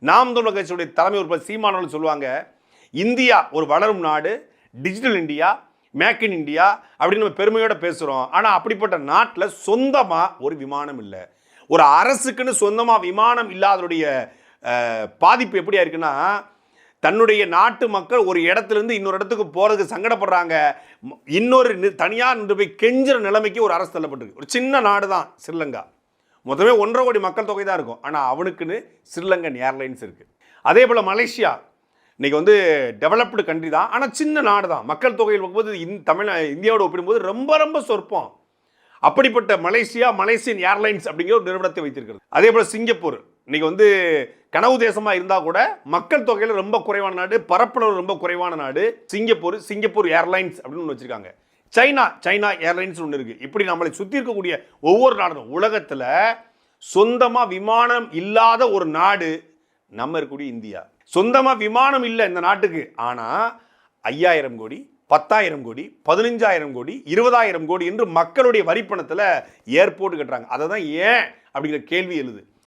நாம் தமிழர் கட்சியுடைய தலைமை உறுப்பினர் சீமானவர்கள் சொல்லுவாங்க இந்தியா ஒரு வளரும் நாடு digital India make in India அப்படின்னு நம்ம பெருமையோட பேசுகிறோம் ஆனால் அப்படிப்பட்ட நாட்டில் சொந்தமாக ஒரு விமானம் இல்லை. ஒரு அரசுக்குன்னு சொந்தமாக விமானம் இல்லாதனுடைய பாதிப்பு எப்படியா இருக்குன்னா தன்னுடைய நாட்டு மக்கள் ஒரு இடத்துலேருந்து இன்னொரு இடத்துக்கு போகிறதுக்கு சங்கடப்படுறாங்க. இன்னொரு நி- தனியார் நின்று போய் கெஞ்சுற நிலைமைக்கு ஒரு அரசு தள்ளப்பட்டிருக்கு. ஒரு சின்ன நாடு தான் ஸ்ரீலங்கா. மொத்தமே ஒன்றரை கோடி மக்கள் தொகை தான் இருக்கும். ஆனால் அவனுக்குன்னு ஸ்ரீலங்கன் ஏர்லைன்ஸ் இருக்குது அதே போல் மலேசியா இன்றைக்கி வந்து டெவலப்டு கண்ட்ரி தான். ஆனால் சின்ன நாடு தான். மக்கள் தொகையில் பார்க்கும்போது இந் தமிழ் இந்தியாவோட ஒப்பிடும்போது ரொம்ப ரொம்ப சொற்பம். அப்படிப்பட்ட மலேசியா மலேசியன் ஏர்லைன்ஸ் அப்படிங்கிற ஒரு நிறுவனத்தை வைத்திருக்கிறது. அதே போல் சிங்கப்பூர் இன்றைக்கி வந்து கனவு தேசமாக இருந்தால் கூட மக்கள் தொகையில் ரொம்ப குறைவான நாடு பரப்பளவு ரொம்ப குறைவான நாடு சிங்கப்பூர் சிங்கப்பூர் ஏர்லைன்ஸ் அப்படின்னு ஒன்று வச்சுருக்காங்க. சைனா சைனா ஏர்லைன்ஸ் ஒன்று இருக்குது இப்படி நம்மளை சுற்றி இருக்கக்கூடிய ஒவ்வொரு நாடும் உலகத்தில் சொந்தமாக விமானம் இல்லாத ஒரு நாடு நம்ம இருக்கக்கூடிய இந்தியா. சொந்தமாக விமானம் இல்லை இந்த நாட்டுக்கு. ஆனால் ஐயாயிரம் கோடி பத்தாயிரம் கோடி பதினஞ்சாயிரம் கோடி இருபதாயிரம் கோடி என்று மக்களுடைய வரிப்பணத்தில் ஏர்போர்ட் கட்டுறாங்க. அதை தான் ஏன் அப்படிங்கிற கேள்வி எழுது.